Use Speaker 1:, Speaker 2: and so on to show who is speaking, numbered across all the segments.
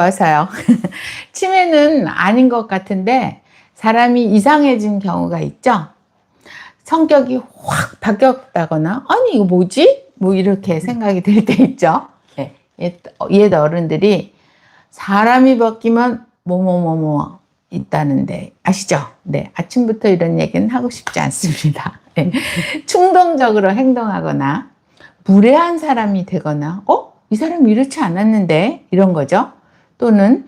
Speaker 1: 어서요. 치매는 아닌 것 같은데 사람이 이상해진 경우가 있죠. 성격이 확 바뀌었다거나 아니 이거 뭐지? 뭐 이렇게 생각이 들 때 있죠. 예, 옛, 옛 어른들이 사람이 바뀌면 뭐뭐뭐뭐 있다는데 아시죠? 네 아침부터 이런 얘기는 하고 싶지 않습니다. 네. 충동적으로 행동하거나 무례한 사람이 되거나 어? 이 사람이 이렇지 않았는데 이런 거죠. 또는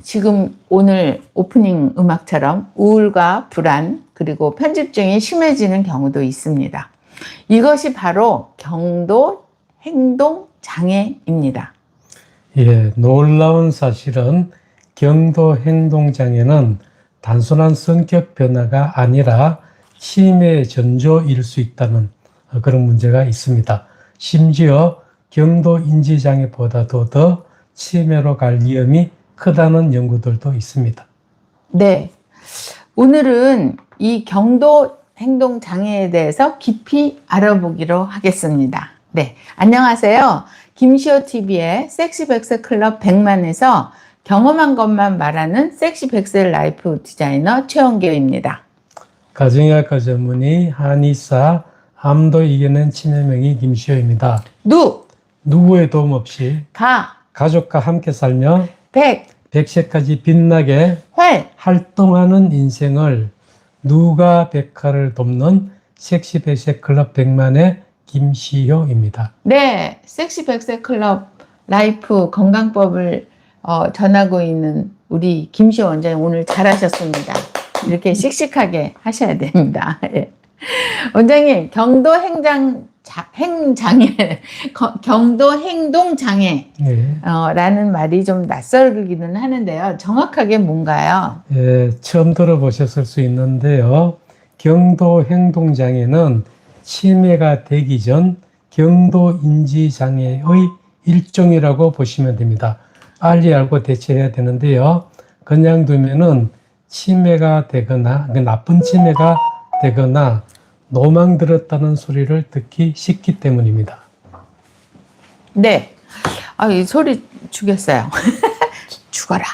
Speaker 1: 지금 오늘 오프닝 음악처럼 우울과 불안 그리고 편집증이 심해지는 경우도 있습니다. 이것이 바로 경도 행동 장애입니다.
Speaker 2: 예, 놀라운 사실은 경도 행동 장애는 단순한 성격 변화가 아니라 치매 전조일 수 있다는 어, 그런 문제가 있습니다. 심지어 경도 인지 장애보다도 더 치매로 갈 위험이 크다는 연구들도 있습니다.
Speaker 1: 네. 오늘은 이 경도 행동 장애에 대해서 깊이 알아보기로 하겠습니다. 네. 안녕하세요. 김시호 TV의 섹시 백세 클럽 100만에서 경험한 것만 말하는 섹시 백세 라이프 디자이너 최원교입니다.
Speaker 2: 가정의학과 전문의 한의사 암도 이겨낸 치매명의 김시호입니다.
Speaker 1: 누,
Speaker 2: 누구의 도움 없이
Speaker 1: 가,
Speaker 2: 가족과 함께 살며
Speaker 1: 백,
Speaker 2: 100세까지 빛나게
Speaker 1: 활.
Speaker 2: 활동하는 인생을 누가 백화를 돕는 섹시 백세 클럽 100만의 김시효입니다.
Speaker 1: 네. 섹시 백세 클럽 라이프 건강법을 어, 전하고 있는 우리 김시호 원장님 오늘 잘하셨습니다. 이렇게 씩씩하게 하셔야 됩니다. 예. 원장님, 경도 행장, 자, 행장애, 거- 경도 행동 장애,
Speaker 2: 예,
Speaker 1: 어, 라는 말이 좀 낯설기는 하는데요. 정확하게 뭔가요?
Speaker 2: 예, 처음 들어보셨을 수 있는데요. 경도 행동 장애는 치매가 되기 전 경도 인지 장애의 일종이라고 보시면 됩니다. 빨리 알고 대처해야 되는데요. 그냥 두면은 치매가 되거나 그 나쁜 치매가 되거나 노망 들었다는 소리를 듣기 쉽기 때문입니다.
Speaker 1: 네. 아, 이 소리 죽였어요. 죽어라.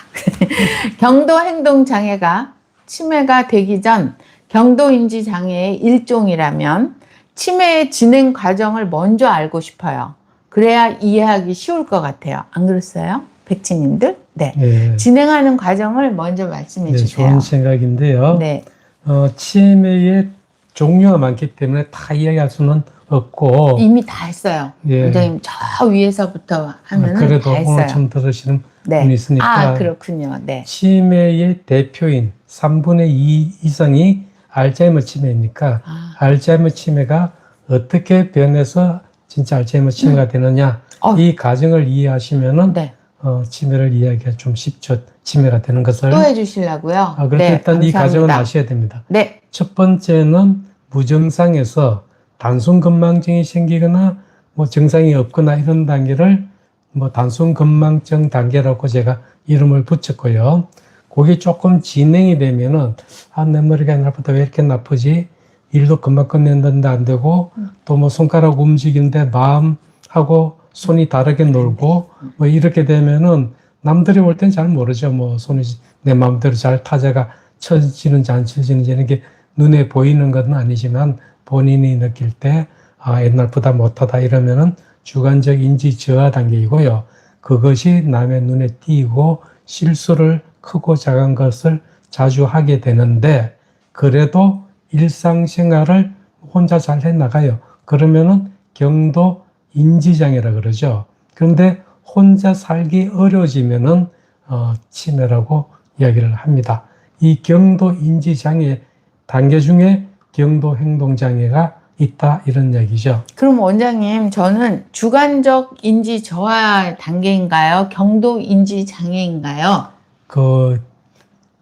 Speaker 1: 경도 행동 장애가 치매가 되기 전 경도 인지 장애의 일종이라면 치매의 진행 과정을 먼저 알고 싶어요. 그래야 이해하기 쉬울 것 같아요. 안 그렇어요? 백치님들? 네.
Speaker 2: 예,
Speaker 1: 진행하는 과정을 먼저 말씀해
Speaker 2: 네,
Speaker 1: 주세요.
Speaker 2: 좋은 생각인데요.
Speaker 1: 네.
Speaker 2: 어, 치매의 종류가 많기 때문에 다 이야기할 수는 없고
Speaker 1: 이미 다 했어요.
Speaker 2: 예.
Speaker 1: 원장님 저 위에서부터 하면
Speaker 2: 그래도
Speaker 1: 다 했어요.
Speaker 2: 오늘 처음 들으시는
Speaker 1: 네.
Speaker 2: 분이 있으니까
Speaker 1: 아, 그렇군요. 네.
Speaker 2: 치매의 대표인 3분의 2 이상이 알츠하이머 치매니까
Speaker 1: 아.
Speaker 2: 알츠하이머 치매가 어떻게 변해서 진짜 알츠하이머 치매가 되느냐
Speaker 1: 어.
Speaker 2: 이 과정을 이해하시면은
Speaker 1: 네.
Speaker 2: 어, 치매를 이해하기가 좀 쉽죠. 치매가 되는 것을
Speaker 1: 또 해주시려고요.
Speaker 2: 아, 그래서
Speaker 1: 네,
Speaker 2: 일단 이
Speaker 1: 감사합니다.
Speaker 2: 과정을 아셔야 됩니다.
Speaker 1: 네,
Speaker 2: 첫 번째는 무증상에서 단순 건망증이 생기거나 뭐 증상이 없거나 이런 단계를 뭐 단순 건망증 단계라고 제가 이름을 붙였고요. 그게 조금 진행이 되면은 아, 내 머리가 옛날보다 왜 이렇게 나쁘지? 일도 금방 끝냈는데 안 되고 또 뭐 손가락 움직이는데 마음하고 손이 다르게 놀고 뭐 이렇게 되면은 남들이 볼 땐 잘 모르죠. 뭐 손이 내 마음대로 잘 타자가 쳐지는지 안 쳐지는지 이런 게 눈에 보이는 건 아니지만 본인이 느낄 때 아, 옛날보다 못하다 이러면은 주관적 인지 저하 단계이고요. 그것이 남의 눈에 띄고 실수를 크고 작은 것을 자주 하게 되는데 그래도 일상생활을 혼자 잘 해나가요. 그러면은 경도 인지장애라 그러죠. 그런데 혼자 살기 어려워지면은 어, 치매라고 이야기를 합니다. 이 경도 인지장애 단계 중에 경도 행동장애가 있다 이런 얘기죠.
Speaker 1: 그럼 원장님, 저는 주관적 인지 저하 단계인가요? 경도 인지 장애인가요?
Speaker 2: 그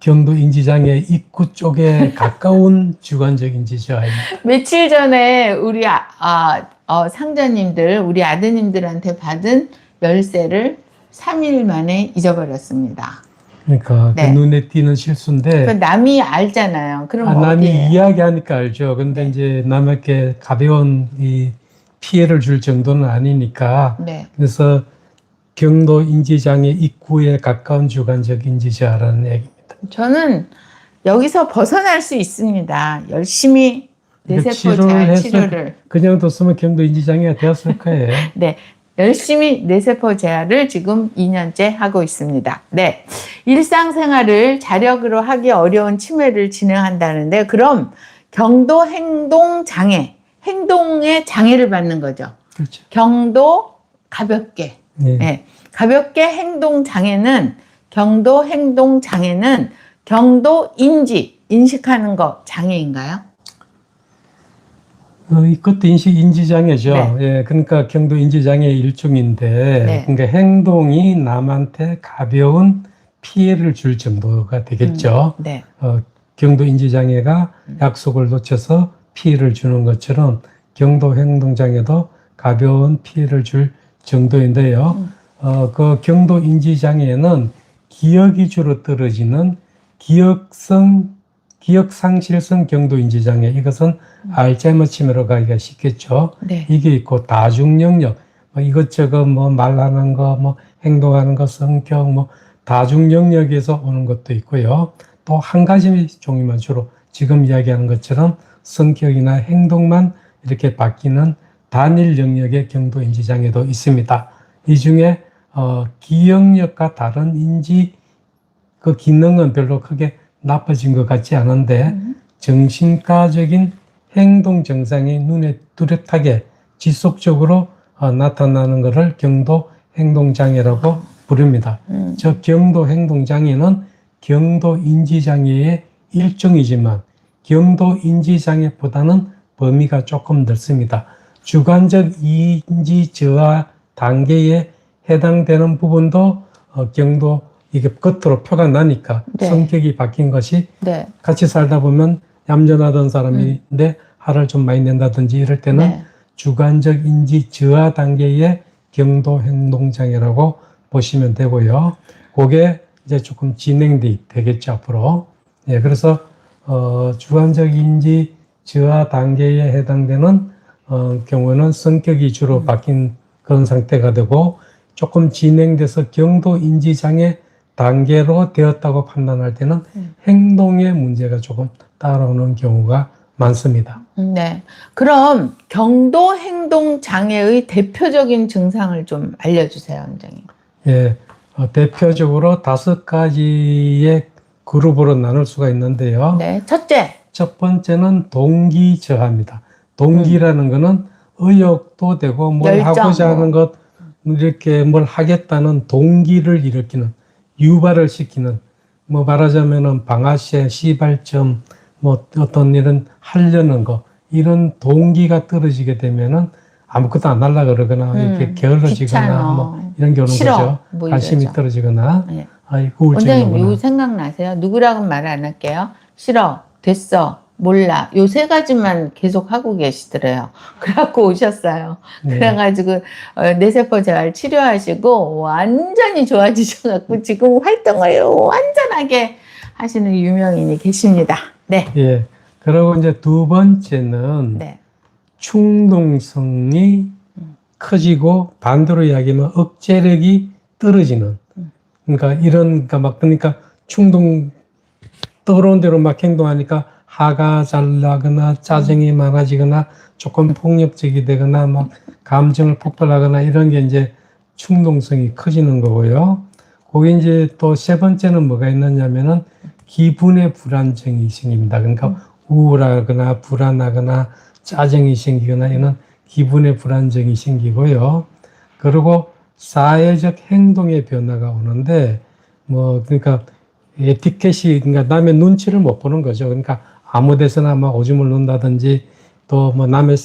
Speaker 2: 경도 인지 장애 입구 쪽에 가까운 주관적 인지 저하입니다.
Speaker 1: 며칠 전에 우리 아, 아, 어, 상자님들, 우리 아드님들한테 받은 열쇠를 3일 만에 잊어버렸습니다.
Speaker 2: 그러니까
Speaker 1: 네.
Speaker 2: 그 눈에 띄는 실수인데
Speaker 1: 그 남이 알잖아요. 그럼
Speaker 2: 아, 남이
Speaker 1: 어디에?
Speaker 2: 이야기하니까 알죠. 근데 이제 남에게 가벼운 이 피해를 줄 정도는 아니니까
Speaker 1: 네.
Speaker 2: 그래서 경도 인지장애 입구에 가까운 주관적 인지저하라는 얘기입니다.
Speaker 1: 저는 여기서 벗어날 수 있습니다. 열심히 뇌세포
Speaker 2: 해서
Speaker 1: 치료를
Speaker 2: 그냥 뒀으면 경도 인지장애가 되었을 거예요.
Speaker 1: 네. 열심히 뇌세포 재활을 지금 2년째 하고 있습니다. 네. 일상생활을 자력으로 하기 어려운 치매를 진행한다는데, 그럼 경도 행동 장애, 행동의 장애를 받는 거죠.
Speaker 2: 그렇죠.
Speaker 1: 경도 가볍게.
Speaker 2: 네.
Speaker 1: 네. 가볍게 행동 장애는, 경도 행동 장애는 경도 인지, 인식하는 거 장애인가요?
Speaker 2: 어, 이것도 인식 인지장애죠.
Speaker 1: 네.
Speaker 2: 예, 그러니까 경도 인지장애 일종인데,
Speaker 1: 네.
Speaker 2: 그러니까 행동이 남한테 가벼운 피해를 줄 정도가 되겠죠.
Speaker 1: 네.
Speaker 2: 어, 경도 인지장애가 약속을 놓쳐서 피해를 주는 것처럼 경도 행동장애도 가벼운 피해를 줄 정도인데요.
Speaker 1: 음.
Speaker 2: 어, 그 경도 인지장애는 기억이 주로 떨어지는 기억성, 기억상실성 경도 인지장애. 이것은 알츠하이머 치매로 가기가 쉽겠죠.
Speaker 1: 네.
Speaker 2: 이게 있고 다중영역 뭐 이것저것 뭐 말하는 거 뭐 행동하는 거 성격 뭐 다중영역에서 오는 것도 있고요. 또 한 가지 종류만 주로 지금 이야기하는 것처럼 성격이나 행동만 이렇게 바뀌는 단일 영역의 경도 인지 장애도 있습니다. 이 중에 어, 기억력과 다른 인지 그 기능은 별로 크게 나빠진 것 같지 않은데
Speaker 1: 음.
Speaker 2: 정신과적인 행동 증상이 눈에 뚜렷하게 지속적으로 어, 나타나는 것을 경도 행동 장애라고 부릅니다.
Speaker 1: 음.
Speaker 2: 저 경도 행동 장애는 경도 인지 장애의 일종이지만 경도 인지 장애보다는 범위가 조금 넓습니다. 주관적 인지 저하 단계에 해당되는 부분도 어, 경도 이게 겉으로 표가 나니까
Speaker 1: 네.
Speaker 2: 성격이 바뀐 것이
Speaker 1: 네.
Speaker 2: 같이 살다 보면 얌전하던 사람인데 화를 좀 많이 낸다든지 이럴 때는
Speaker 1: 네.
Speaker 2: 주관적 인지 저하 단계의 경도 행동 장애라고 보시면 되고요. 그게 이제 조금 진행돼 되겠죠 앞으로. 예, 그래서 어, 주관적 인지 저하 단계에 해당되는 어, 경우는 성격이 주로 바뀐 그런 상태가 되고 조금 진행돼서 경도 인지 장애 단계로 되었다고 판단할 때는
Speaker 1: 음.
Speaker 2: 행동에 문제가 조금 따라오는 경우가 많습니다.
Speaker 1: 네. 그럼 경도 행동 장애의 대표적인 증상을 좀 알려주세요, 원장님.
Speaker 2: 예, 어, 대표적으로 다섯 가지의 그룹으로 나눌 수가 있는데요.
Speaker 1: 네. 첫째.
Speaker 2: 첫 번째는 동기 저하입니다. 동기라는 거는 의욕도 되고 뭘
Speaker 1: 열정,
Speaker 2: 하고자 하는 것 이렇게 뭘 하겠다는 동기를 일으키는 유발을 시키는 뭐 말하자면은 방아쇠, 시발점 뭐 어떤 일은 하려는 거 이런 동기가 떨어지게 되면은 아무것도 안 하려 그러거나
Speaker 1: 음,
Speaker 2: 이렇게 게을러지거나. 뭐 이런 게 오는
Speaker 1: 싫어.
Speaker 2: 거죠.
Speaker 1: 뭐
Speaker 2: 관심이. 떨어지거나
Speaker 1: 네.
Speaker 2: 아이 우울증이
Speaker 1: 원장님, 요 생각나세요? 누구라고는 말안 할게요. 싫어. 됐어. 몰라. 요 세 가지만 계속 하고 계시더래요. 그래갖고 오셨어요.
Speaker 2: 네.
Speaker 1: 그래가지고 어, 뇌세포 재활 치료하시고 완전히 좋아지셔갖고 지금 활동을 완전하게 하시는 유명인이 계십니다. 네.
Speaker 2: 예. 그리고 이제 두 번째는
Speaker 1: 네.
Speaker 2: 충동성이 커지고 반대로 이야기하면 억제력이 떨어지는. 그러니까 이런 그러니까 막 그러니까 충동 떠오르는 대로 막 행동하니까 화가 잘 나거나 짜증이 많아지거나 조금 폭력적이 되거나 막 감정을 폭발하거나 이런 게 이제 충동성이 커지는 거고요. 거기 이제 또 세 번째는 뭐가 있느냐면은 기분의 불안정이 생깁니다. 그러니까 우울하거나 불안하거나 짜증이 생기거나 이런 기분의 불안정이 생기고요. 그리고 사회적 행동의 변화가 오는데 뭐 그러니까 에티켓이 그러니까 남의 눈치를 못 보는 거죠. 그러니까 아무 데서나 막 오줌을 놓는다든지 또 뭐 남의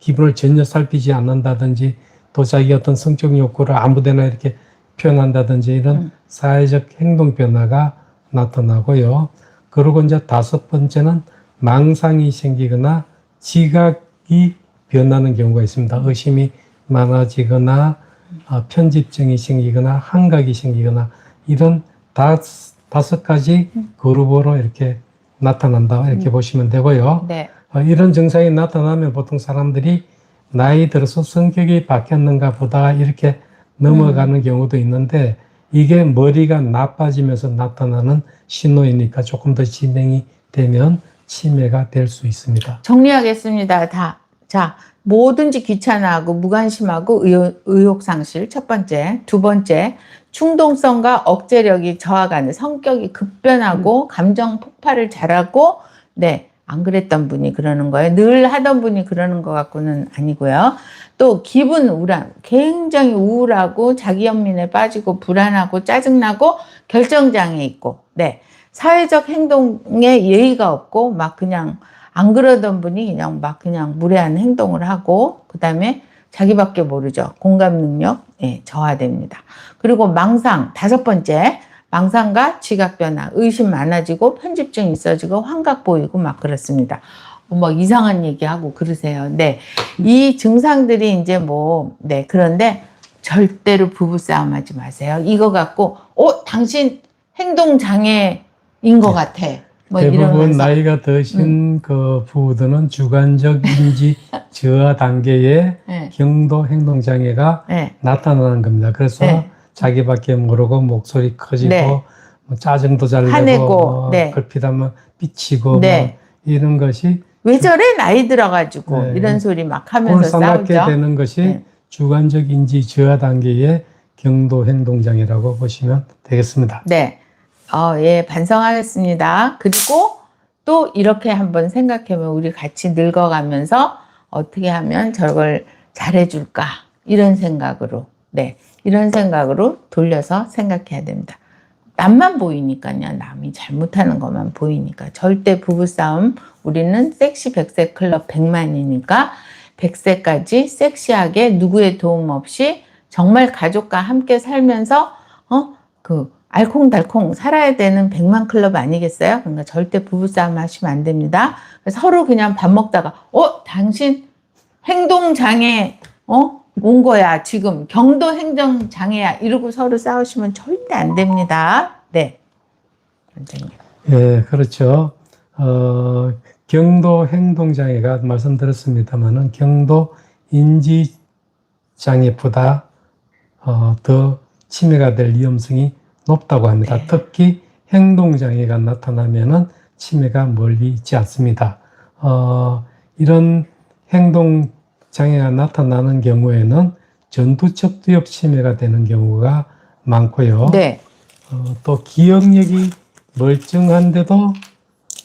Speaker 2: 기분을 전혀 살피지 않는다든지 또 자기 어떤 성적 욕구를 아무 데나 이렇게 표현한다든지 이런
Speaker 1: 음.
Speaker 2: 사회적 행동 변화가 나타나고요. 그리고 이제 다섯 번째는 망상이 생기거나 지각이 변하는 경우가 있습니다. 의심이 많아지거나 어, 편집증이 생기거나 한각이 생기거나 이런 다, 다섯 가지 그룹으로 이렇게 나타난다 이렇게 보시면 되고요.
Speaker 1: 네.
Speaker 2: 어, 이런 증상이 나타나면 보통 사람들이 나이 들어서 성격이 바뀌었는가 보다 이렇게 넘어가는 경우도 있는데 이게 머리가 나빠지면서 나타나는 신호이니까 조금 더 진행이 되면 치매가 될 수 있습니다.
Speaker 1: 정리하겠습니다. 다. 자, 뭐든지 귀찮아하고 무관심하고 의욕, 의욕 상실 첫 번째, 두 번째 충동성과 억제력이 저하가는 성격이 급변하고 감정 폭발을 잘하고 네. 안 그랬던 분이 그러는 거예요. 늘 하던 분이 그러는 것 같고는 아니고요. 또 기분 우울함, 굉장히 우울하고 자기 연민에 빠지고 불안하고 짜증나고 결정장애 있고, 네. 사회적 행동에 예의가 없고 막 그냥 안 그러던 분이 그냥 막 그냥 무례한 행동을 하고 그 다음에 자기밖에 모르죠. 공감 능력 예, 저하됩니다. 그리고 망상 다섯 번째 망상과 지각 변화, 의심 많아지고 편집증 있어지고 환각 보이고 막 그렇습니다. 뭐 이상한 얘기하고 그러세요. 네. 이 증상들이 이제 뭐, 네. 그런데 절대로 부부싸움 하지 마세요. 이거 갖고, 어, 당신 행동장애인 것 같아. 뭐
Speaker 2: 대부분.
Speaker 1: 음.
Speaker 2: 나이가 드신 그 부부들은 주관적 인지 저하 단계의
Speaker 1: 네.
Speaker 2: 경도 행동 장애가
Speaker 1: 네.
Speaker 2: 나타나는 겁니다. 그래서
Speaker 1: 네.
Speaker 2: 자기밖에 모르고 목소리 커지고
Speaker 1: 네.
Speaker 2: 뭐 짜증도 잘 내고 뭐
Speaker 1: 네.
Speaker 2: 걸핏하면 삐치고
Speaker 1: 네.
Speaker 2: 뭐 이런 것이
Speaker 1: 왜 저래? 나이 들어가지고.
Speaker 2: 네.
Speaker 1: 이런 소리 막 하면서 싸우죠.
Speaker 2: 되는 것이
Speaker 1: 네.
Speaker 2: 주관적 인지 저하 단계의 경도 행동 장애라고 보시면 되겠습니다.
Speaker 1: 네. 어, 예, 반성하겠습니다. 그리고 또 이렇게 한번 생각해보면 우리 같이 늙어가면서 어떻게 하면 저걸 잘해줄까. 이런 생각으로, 네. 이런 생각으로 돌려서 생각해야 됩니다. 남만 보이니까요. 남이 잘못하는 것만 보이니까. 절대 부부싸움, 우리는 섹시 백세 클럽 100만이니까 100세까지 섹시하게 누구의 도움 없이 정말 가족과 함께 살면서, 어, 그, 알콩달콩 살아야 되는 100만 클럽 아니겠어요? 그러니까 절대 부부싸움 하시면 안 됩니다. 서로 그냥 밥 먹다가, 어, 당신 행동장애, 어, 온 거야. 지금 경도 행정장애야. 이러고 서로 싸우시면 절대 안 됩니다. 네.
Speaker 2: 예, 그렇죠. 어, 경도 행동 장애가 말씀드렸습니다만은 경도 인지 장애보다 어, 더 치매가 될 위험성이 높다고 합니다.
Speaker 1: 네.
Speaker 2: 특히 행동 장애가 나타나면은 치매가 멀리 있지 않습니다. 어, 이런 행동 장애가 나타나는 경우에는 전두척 두엽 치매가 되는 경우가 많고요.
Speaker 1: 네.
Speaker 2: 어, 또 기억력이 멀쩡한데도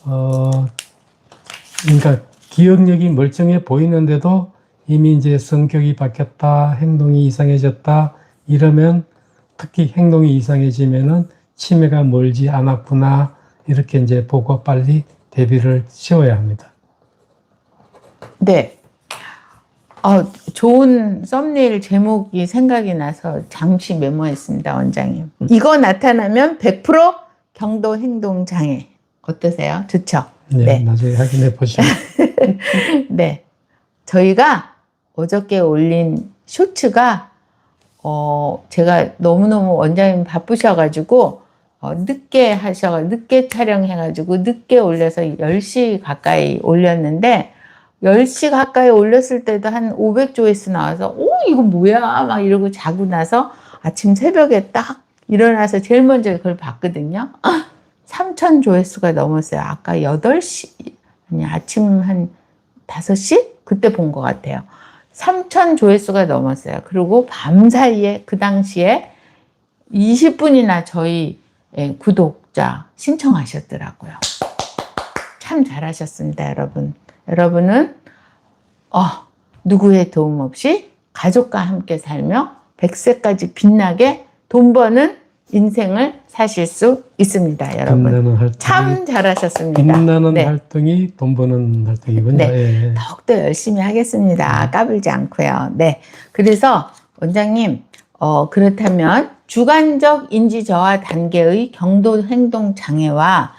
Speaker 2: 어 그러니까 기억력이 멀쩡해 보이는데도 이미 이제 성격이 바뀌었다, 행동이 이상해졌다 이러면 특히 행동이 이상해지면은 치매가 멀지 않았구나 이렇게 이제 보고 빨리 대비를 세워야 합니다.
Speaker 1: 네. 어, 좋은 썸네일 제목이 생각이 나서 잠시 메모했습니다, 원장님. 이거 나타나면 100% 경도 행동 장애. 어떠세요? 좋죠?
Speaker 2: 네,
Speaker 1: 네.
Speaker 2: 나중에 확인해 보시면
Speaker 1: 네. 저희가 어저께 올린 쇼츠가 어, 제가 너무너무 원장님 바쁘셔가지고 어, 늦게 하셔가 늦게 촬영해가지고 늦게 올려서 10시 가까이 올렸는데 10시 가까이 올렸을 때도 한 500조회수 나와서 오 이거 뭐야 막 이러고 자고 나서 아침 새벽에 딱 일어나서 제일 먼저 그걸 봤거든요. 3천 조회수가 넘었어요. 아까 8시 아니 아침 한 5시 그때 본 것 같아요. 3천 조회수가 넘었어요. 그리고 밤 사이에 그 당시에 20분이나 저희 예, 구독자 신청하셨더라고요. 참 잘하셨습니다, 여러분. 여러분은 어, 누구의 도움 없이 가족과 함께 살며 100세까지 빛나게 돈 버는 인생을 사실 수 있습니다, 여러분.
Speaker 2: 빛나는 활동이
Speaker 1: 참 잘하셨습니다.
Speaker 2: 빛나는
Speaker 1: 네.
Speaker 2: 활동이 돈 버는 활동이군요.
Speaker 1: 네.
Speaker 2: 예.
Speaker 1: 더욱더 열심히 하겠습니다. 까불지 않고요. 네. 그래서 원장님, 어, 그렇다면 주관적 인지 저하 단계의 경도 행동 장애와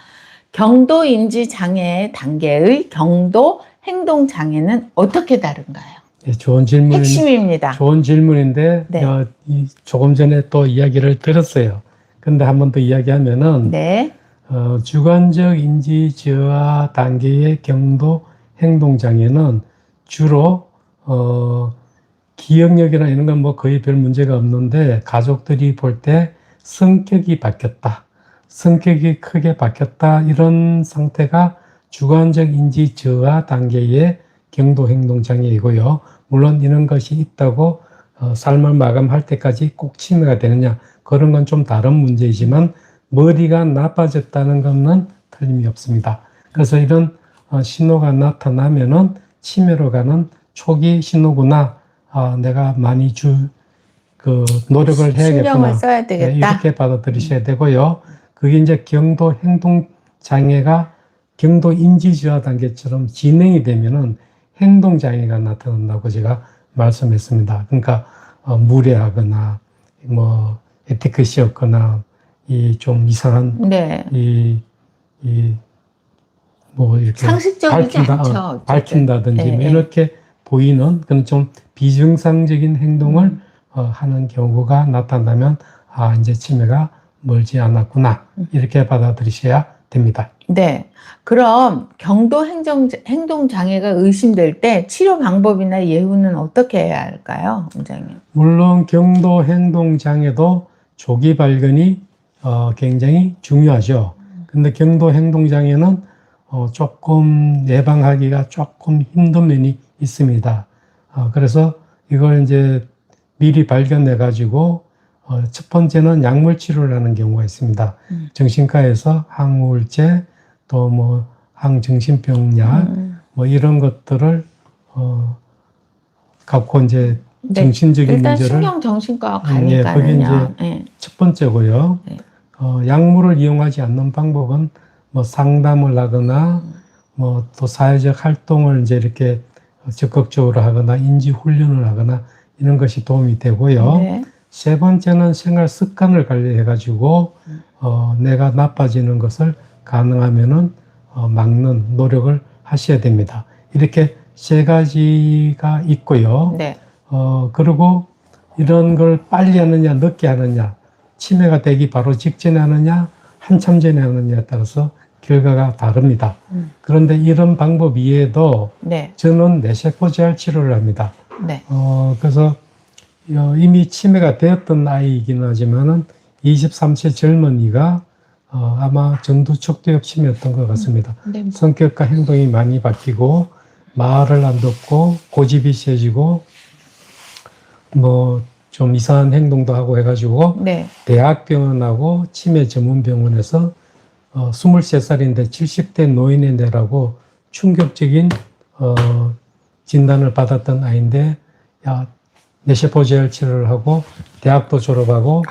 Speaker 1: 경도 인지 장애 단계의 경도 행동 장애는 어떻게 다른가요?
Speaker 2: 예, 좋은 질문.
Speaker 1: 핵심입니다.
Speaker 2: 좋은 질문인데
Speaker 1: 네.
Speaker 2: 어, 이, 조금 전에 또 이야기를 들었어요. 근데 한 번 더 이야기하면은
Speaker 1: 네.
Speaker 2: 어, 주관적 인지 저하 단계의 경도 행동 장애는 주로 어, 기억력이나 이런 건 뭐 거의 별 문제가 없는데 가족들이 볼 때 성격이 바뀌었다. 성격이 크게 바뀌었다. 이런 상태가 주관적 인지 저하 단계의 경도 행동 장애이고요. 물론 이런 것이 있다고 어, 삶을 마감할 때까지 꼭 치매가 되느냐 그런 건 좀 다른 문제이지만 머리가 나빠졌다는 것은 틀림이 없습니다. 그래서 이런 어, 신호가 나타나면은 치매로 가는 초기 신호구나. 아, 내가 많이 주 그 노력을 해야겠구나.
Speaker 1: 신경을 써야
Speaker 2: 네,
Speaker 1: 되겠다.
Speaker 2: 이렇게 받아들이셔야 되고요. 그게 이제 경도 행동 장애가 경도 인지 저하 단계처럼 진행이 되면은 행동 장애가 나타난다고 제가 말씀했습니다. 그러니까 어, 무례하거나 뭐 에티켓이 없거나 이 좀 이상한
Speaker 1: 네.
Speaker 2: 이 이 뭐 이렇게
Speaker 1: 상식적이지
Speaker 2: 밝힌다,
Speaker 1: 않죠.
Speaker 2: 어. 밝힌다든지
Speaker 1: 네,
Speaker 2: 뭐
Speaker 1: 네.
Speaker 2: 이렇게 보이는 그런 좀 비정상적인 행동을
Speaker 1: 음.
Speaker 2: 어, 하는 경우가 나타나면 아 이제 치매가 멀지 않았구나
Speaker 1: 음.
Speaker 2: 이렇게 받아들이셔야 됩니다.
Speaker 1: 네. 그럼 경도 행정, 행동 장애가 의심될 때 치료 방법이나 예후는 어떻게 해야 할까요, 원장님?
Speaker 2: 물론 경도 행동 장애도 조기 발견이 어, 굉장히 중요하죠. 근데 경도 행동 장애는 어, 조금 예방하기가 조금 힘든 면이 있습니다. 어, 그래서 이걸 이제 미리 발견해 가지고 어, 첫 번째는 약물 치료를 하는 경우가 있습니다.
Speaker 1: 음.
Speaker 2: 정신과에서 항우울제 또 뭐 항정신병약
Speaker 1: 음,
Speaker 2: 뭐 이런 것들을 어, 갖고 이제
Speaker 1: 네.
Speaker 2: 정신적인
Speaker 1: 일단
Speaker 2: 문제를
Speaker 1: 신경 정신과
Speaker 2: 음, 예, 그게
Speaker 1: 가니까는요. 예.
Speaker 2: 첫 번째고요.
Speaker 1: 네.
Speaker 2: 어, 약물을 이용하지 않는 방법은 뭐 상담을 하거나 뭐또 사회적 활동을 이제 이렇게 적극적으로 하거나 인지 훈련을 하거나 이런 것이 도움이 되고요.
Speaker 1: 네.
Speaker 2: 세 번째는 생활 습관을 관리해 가지고 어, 내가 나빠지는 것을 가능하면은 어, 막는 노력을 하셔야 됩니다. 이렇게 세 가지가 있고요.
Speaker 1: 네.
Speaker 2: 어, 그리고 이런 걸 빨리 하느냐, 늦게 하느냐, 치매가 되기 바로 직전에 하느냐, 한참 전에 하느냐에 따라서 결과가 다릅니다.
Speaker 1: 음.
Speaker 2: 그런데 이런 방법 이외에도
Speaker 1: 네.
Speaker 2: 저는 뇌세포 재활 치료를 합니다.
Speaker 1: 네.
Speaker 2: 어, 그래서 어, 이미 치매가 되었던 아이이긴 하지만은 23세 젊은이가 어, 아마 전두척도엽 치매였던 것 같습니다.
Speaker 1: 네.
Speaker 2: 성격과 행동이 많이 바뀌고 말을 안 듣고 고집이 세지고 뭐 좀 이상한 행동도 하고 해가지고
Speaker 1: 네.
Speaker 2: 대학병원하고 치매 전문병원에서 어, 23살인데 70대 노인의 뇌라고 충격적인 어, 진단을 받았던 아이인데 야 뇌세포 재활 치료를 하고 대학도 졸업하고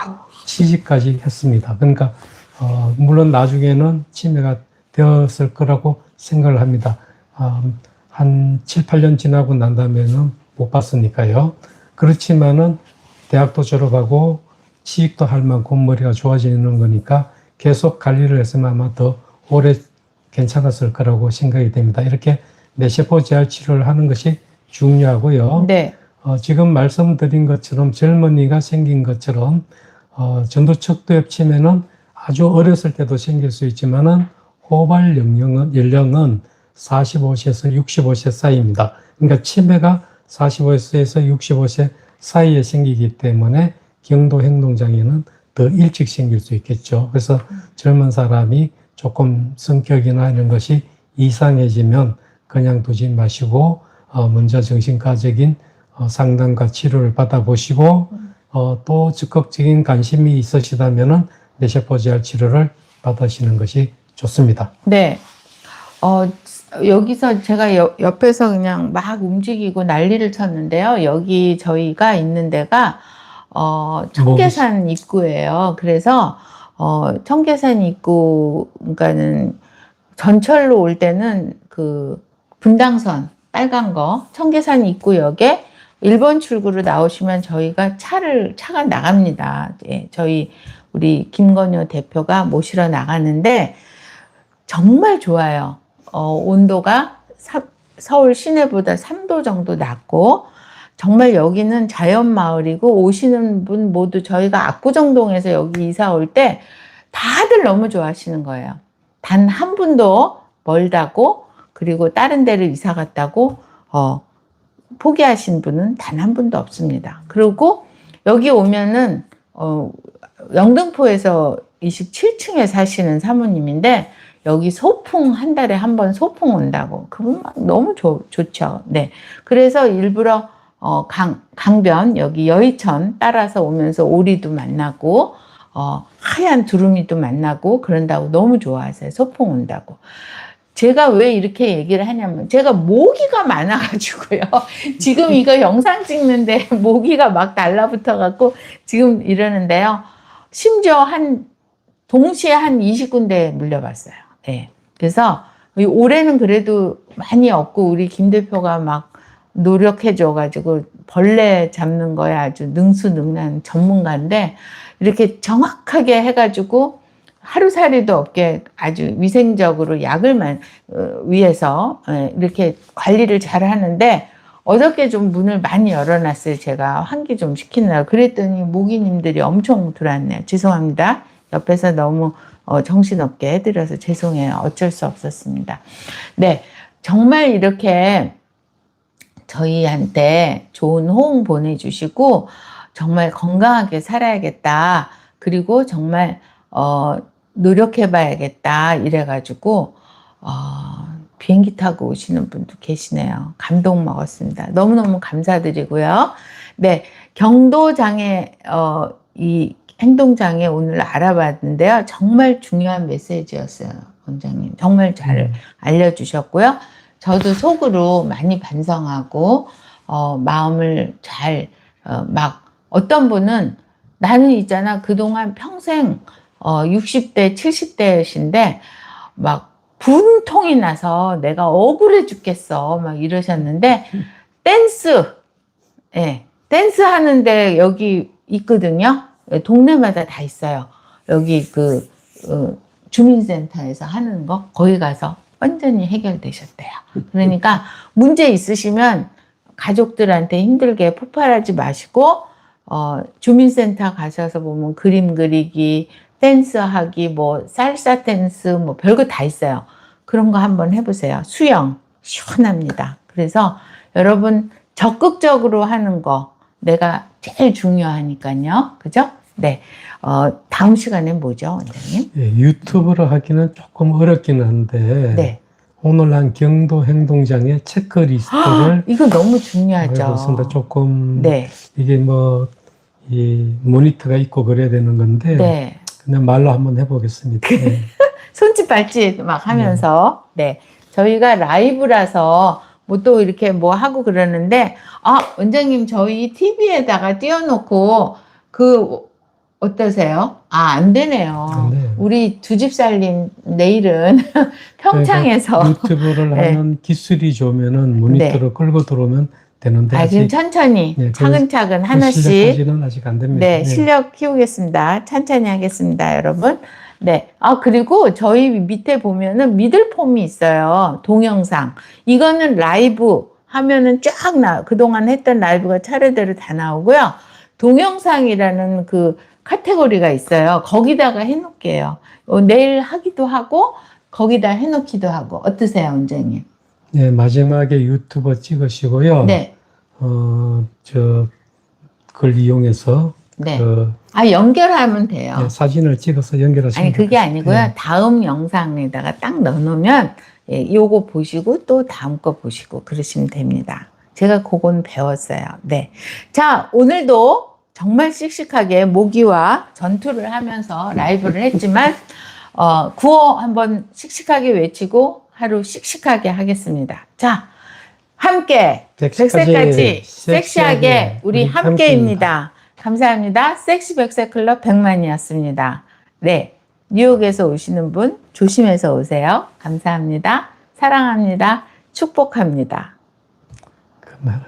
Speaker 2: 취직까지 했습니다. 그러니까 어, 물론 나중에는 치매가 되었을 거라고 생각을 합니다. 아, 한 7, 8년 지나고 난 다음에는 못 봤으니까요. 그렇지만은 대학도 졸업하고 취직도 할 만큼 머리가 좋아지는 거니까 계속 관리를 했으면 아마 더 오래 괜찮았을 거라고 생각이 됩니다. 이렇게 뇌세포 재활 치료를 하는 것이 중요하고요.
Speaker 1: 네.
Speaker 2: 어, 지금 말씀드린 것처럼 젊은이가 생긴 것처럼 어, 전두 척도엽 치매는 아주 어렸을 때도 생길 수 있지만은 호발 연령은, 연령은 45세에서 65세 사이입니다. 그러니까 치매가 45세에서 65세 사이에 생기기 때문에 경도 행동 장애는 더 일찍 생길 수 있겠죠. 그래서 젊은 사람이 조금 성격이나 이런 것이 이상해지면 그냥 두지 마시고 어, 먼저 정신과적인 어, 상담과 치료를 받아보시고 어, 또 적극적인 관심이 있으시다면은 재활 치료를 받으시는 것이 좋습니다.
Speaker 1: 네. 어, 여기서 제가 옆- 옆에서 그냥 막 움직이고 난리를 쳤는데요. 여기 저희가 있는 데가 어, 청계산 입구예요. 그래서 어, 청계산 입구 그러니까는 전철로 올 때는 그 분당선 빨간 거 청계산 입구역에 1번 출구로 나오시면 저희가 차를 차가 나갑니다. 예, 저희 우리 김건효 대표가 모시러 나가는데 정말 좋아요. 어, 온도가 사- 서울 시내보다 3도 정도 낮고 정말 여기는 자연 마을이고 오시는 분 모두 저희가 압구정동에서 여기 이사 올 때 다들 너무 좋아하시는 거예요. 단 한 분도 멀다고 그리고 다른 데를 이사 갔다고 어, 포기하신 분은 단 한 분도 없습니다. 그리고 여기 오면은 어, 영등포에서 27층에 사시는 사모님인데 여기 소풍 한 달에 한 번 소풍 온다고 그분 막 너무 좋, 좋죠. 네. 그래서 일부러 어, 강, 강변 여기 여의천 따라서 오면서 오리도 만나고 어, 하얀 두루미도 만나고 그런다고 너무 좋아하세요. 소풍 온다고. 제가 왜 이렇게 얘기를 하냐면 제가 모기가 많아가지고요. 지금 이거 영상 찍는데 모기가 막 달라붙어 갖고 지금 이러는데요. 심지어 한 동시에 한 20군데 물려봤어요. 예. 그래서 이 올해는 그래도 많이 없고 우리 김 대표가 막 노력해줘가지고 벌레 잡는 거에 아주 능수능란 전문가인데 이렇게 정확하게 해가지고 하루살이도 없게 아주 위생적으로 약을 만 어, 위해서 예, 이렇게 관리를 잘 하는데 어저께 좀 문을 많이 열어놨어요. 제가 환기 좀 시키느라. 그랬더니 모기님들이 엄청 들어왔네요. 죄송합니다. 옆에서 너무 어, 정신없게 해드려서 죄송해요. 어쩔 수 없었습니다. 네. 정말 이렇게 저희한테 좋은 호응 보내주시고 정말 건강하게 살아야겠다. 그리고 정말 어, 노력해 봐야겠다. 이래가지고 어, 비행기 타고 오시는 분도 계시네요. 감동 먹었습니다. 너무너무 감사드리고요. 네, 경도장애, 어, 이 행동장애 오늘 알아봤는데요. 정말 중요한 메시지였어요. 원장님. 정말 잘 알려주셨고요. 저도 속으로 많이 반성하고, 어, 마음을 잘, 어, 막, 어떤 분은 나는 있잖아. 그동안 평생, 어, 60대, 70대신데, 막, 분통이 나서 내가 억울해 죽겠어. 막 이러셨는데, 댄스, 예, 댄스 하는데 여기 있거든요. 예, 동네마다 다 있어요. 여기 그, 어, 주민센터에서 하는 거, 거기 가서 완전히 해결되셨대요. 그러니까 문제 있으시면 가족들한테 힘들게 폭발하지 마시고, 어, 주민센터 가셔서 보면 그림 그리기, 댄스 하기, 뭐, 살사 댄스, 뭐, 별거 다 있어요. 그런 거 한번 해보세요. 수영, 시원합니다. 그래서 여러분, 적극적으로 하는 거, 내가 제일 중요하니까요. 그죠? 네. 어, 다음 시간에 뭐죠, 원장님?
Speaker 2: 예, 유튜브로 하기는 조금 어렵긴 한데
Speaker 1: 네.
Speaker 2: 오늘 한 경도 행동장의 체크리스트를
Speaker 1: 이거 너무 중요하죠.
Speaker 2: 해봤습니다. 조금
Speaker 1: 네.
Speaker 2: 이게 뭐 이 모니터가 있고 그래야 되는 건데
Speaker 1: 네.
Speaker 2: 그냥 말로 한번 해보겠습니다. 네.
Speaker 1: 손짓 발짓 막 하면서 네 저희가 라이브라서 뭐 또 이렇게 뭐 하고 그러는데 아 원장님 저희 TV에다가 띄워놓고 그 어떠세요? 아 안 되네요.
Speaker 2: 안 돼요.
Speaker 1: 우리 두 집 살림 내일은 평창에서
Speaker 2: 유튜브를
Speaker 1: 네.
Speaker 2: 하는 기술이 좋으면은 모니터로 끌고 들어오면 되는데
Speaker 1: 아 지금
Speaker 2: 아직
Speaker 1: 천천히
Speaker 2: 네, 그-
Speaker 1: 차근차근
Speaker 2: 그
Speaker 1: 하나씩
Speaker 2: 실력까지는 아직 안 됩니다.
Speaker 1: 네, 실력 키우겠습니다. 천천히 하겠습니다, 여러분. 네. 아, 그리고 저희 밑에 보면은 미들 폼이 있어요. 동영상. 이거는 라이브 하면은 쫙 나, 그동안 했던 라이브가 차례대로 다 나오고요. 동영상이라는 그 카테고리가 있어요. 거기다가 해놓을게요. 어, 내일 하기도 하고, 거기다 해놓기도 하고. 어떠세요, 원장님?
Speaker 2: 네, 마지막에 유튜버 찍으시고요.
Speaker 1: 네.
Speaker 2: 어, 저, 그걸 이용해서
Speaker 1: 네.
Speaker 2: 그
Speaker 1: 아, 연결하면 돼요.
Speaker 2: 네, 사진을 찍어서 연결하시면
Speaker 1: 아니 그게. 아니고요.
Speaker 2: 네.
Speaker 1: 다음 영상에다가 딱 넣어놓으면 예, 요거 보시고 또 다음 거 보시고 그러시면 됩니다. 제가 그건 배웠어요. 네. 자 오늘도 정말 씩씩하게 모기와 전투를 하면서 라이브를 했지만 어, 구호 한번 씩씩하게 외치고 하루 씩씩하게 하겠습니다. 자 함께
Speaker 2: 백세까지
Speaker 1: 100세까지 섹시하게
Speaker 2: 우리
Speaker 1: 함께입니다. 감사합니다. 섹시 백세 클럽 백만이었습니다. 네. 뉴욕에서 오시는 분 조심해서 오세요. 감사합니다. 사랑합니다. 축복합니다.
Speaker 2: 그 말-